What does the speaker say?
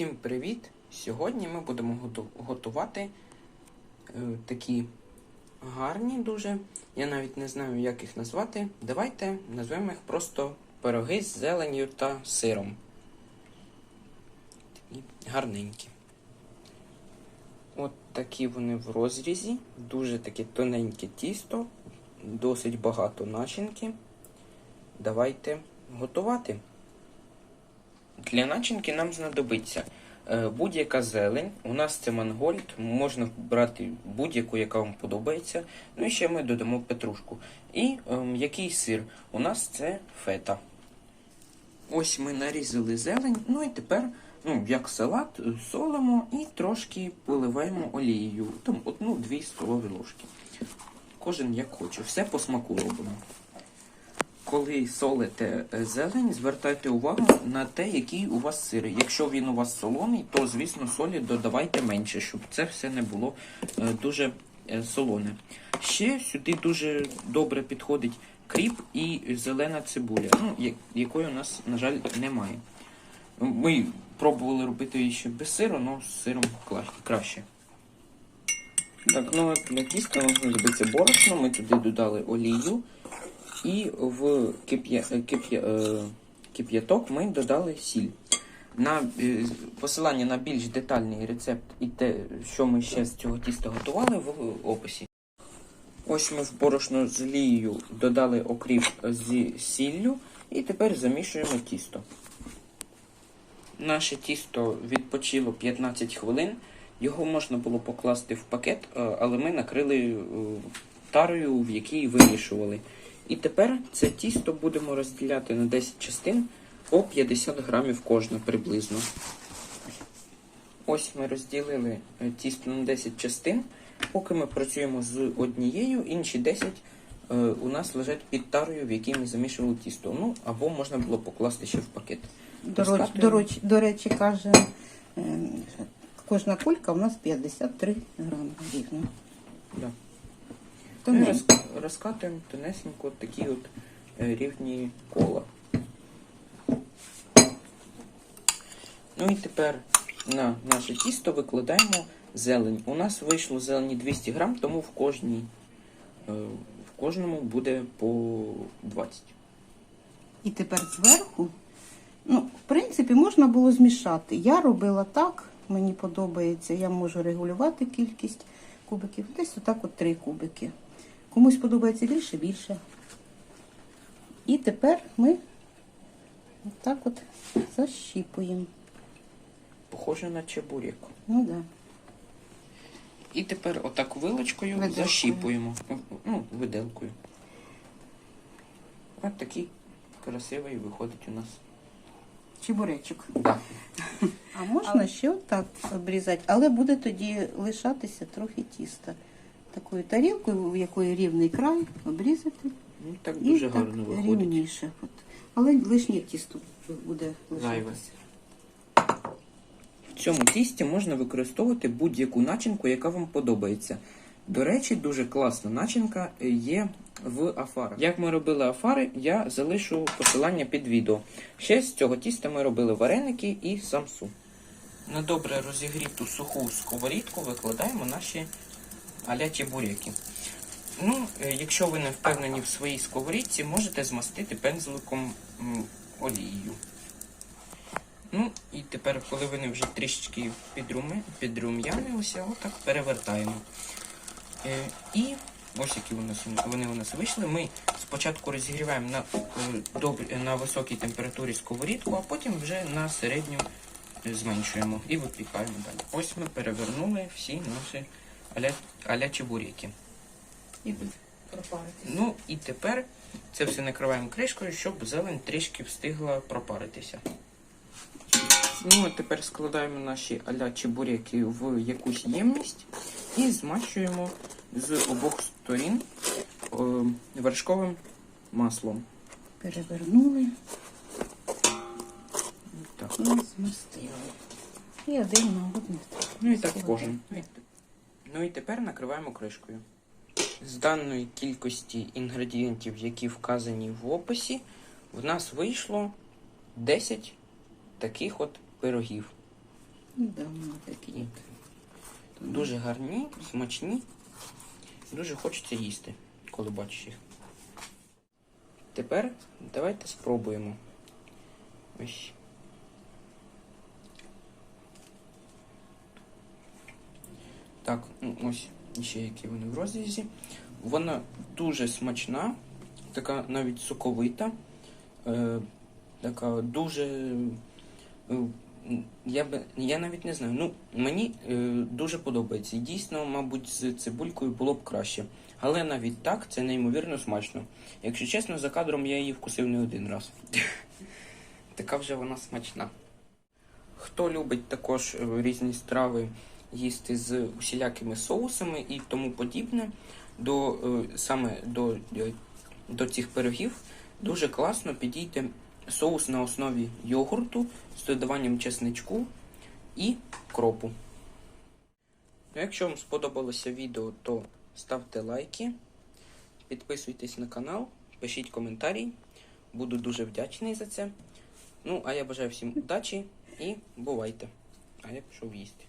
Всім привіт! Сьогодні ми будемо готувати е, такі гарні дуже. Я навіть не знаю, як їх назвати. Давайте назвемо їх просто пироги з зеленню та сиром. Такі гарненькі. От такі вони в розрізі. Дуже таке тоненьке тісто, досить багато начинки. Давайте готувати. Для начинки нам знадобиться будь-яка зелень. У нас це мангольд, можна брати будь-яку, яка вам подобається. Ну і ще ми додамо петрушку. І е, м'який сир. У нас це фета. Ось ми нарізали зелень. Ну і тепер, ну, як салат, солимо і трошки поливаємо олією. Там одну-дві столові ложки. Кожен як хоче. Все по смаку робимо. Коли солите е, зелень, звертайте увагу на те, який у вас сир. Якщо він у вас солоний, то звісно солі додавайте менше, щоб це все не було е, дуже е, солоне. Ще сюди дуже добре підходить кріп і зелена цибуля, ну, якої у нас, на жаль, немає. Ми пробували робити її ще без сиру, але з сиром краще. Так, ну от для тіста нам знадобиться борошно, ми туди додали олію. І в е, е, кип'яток ми додали сіль. На е, посилання на більш детальний рецепт і те, що ми ще з цього тіста готували, в описі. Ось ми в борошно з олією додали окріп зі сіллю і тепер замішуємо тісто. Наше тісто відпочило 15 хвилин. Його можна було покласти в пакет, е, але ми накрили е, тарою, в якій вимішували. І тепер це тісто будемо розділяти на 10 частин по 50 грамів кожна приблизно. Ось ми розділили е, тісто на 10 частин. Поки ми працюємо з однією, інші 10 е, у нас лежать під тарою, в якій ми замішували тісто. Ну, або можна було покласти ще в пакет. До, до, до речі, каже, е, кожна кулька у нас 53 грами рівно. Да. То Ми роз- розкатуємо тонесенько такі от е, рівні кола. Ну і тепер на наше тісто викладаємо зелень. У нас вийшло зелені 200 грам, тому в кожній е, в кожному буде по 20. І тепер зверху, ну, в принципі, можна було змішати. Я робила так, мені подобається, я можу регулювати кількість кубиків. Десь отак от три кубики. Комусь подобається більше, більше. І тепер ми отак от защіпуємо. Похоже на чебурек. Ну да. І тепер отак вилочкою Виделкою. защіпуємо. Ну, виделкою. Ось такий красивий виходить у нас. Чебуречок. Да. А можна ще отак обрізати, але буде тоді лишатися трохи тіста. Такою тарілкою, в якої рівний край, обрізати Ну, так і дуже так гарно виходить. рівніше. От. Але лишнє тісто буде Зайве. лишатися. В цьому тісті можна використовувати будь-яку начинку, яка вам подобається. До речі, дуже класна начинка є в афарах. Як ми робили афари, я залишу посилання під відео. Ще з цього тіста ми робили вареники і самсу. На добре розігріту суху сковорідку викладаємо наші алячі буряки. Ну, е, якщо ви не впевнені в своїй сковорідці, можете змастити пензликом олією. Ну, і тепер, коли вони вже трішечки підрум'янилися, отак перевертаємо. Е, і ось які вони, вони у нас вийшли. Ми спочатку розігріваємо на, е, на високій температурі сковорідку, а потім вже на середню е, зменшуємо і випікаємо далі. Ось ми перевернули всі наші аля, аля. І. Ну і тепер це все накриваємо кришкою, щоб зелень трішки встигла пропаритися. Ну, а тепер складаємо наші аля чебуряки в якусь ємність і змащуємо з обох сторін е, вершковим маслом. Перевернули Так. і змастили. І один на один. Ну і так кожен. Ну і тепер накриваємо кришкою. З даної кількості інгредієнтів, які вказані в описі, в нас вийшло 10 таких от пирогів. Да, такі. Дуже гарні, смачні. Дуже хочеться їсти, коли бачиш їх. Тепер давайте спробуємо. Ось. Так, ну ось ще які вони в розрізі. Вона дуже смачна, така навіть соковита, е, така дуже. е, я би я навіть не знаю. Ну мені е, дуже подобається. Дійсно, мабуть, з цибулькою було б краще. Але навіть так це неймовірно смачно. Якщо чесно, за кадром я її вкусив не один раз. така вже вона смачна. Хто любить також е, різні страви їсти з усілякими соусами і тому подібне, до е, саме до, е, до цих пирогів дуже класно підійде соус на основі йогурту з додаванням чесничку і кропу. Ну, Якщо вам сподобалося відео, то ставте лайки, підписуйтесь на канал, пишіть коментарі. Буду дуже вдячний за це. Ну, а я бажаю всім удачі і бувайте. А я пішов їсти.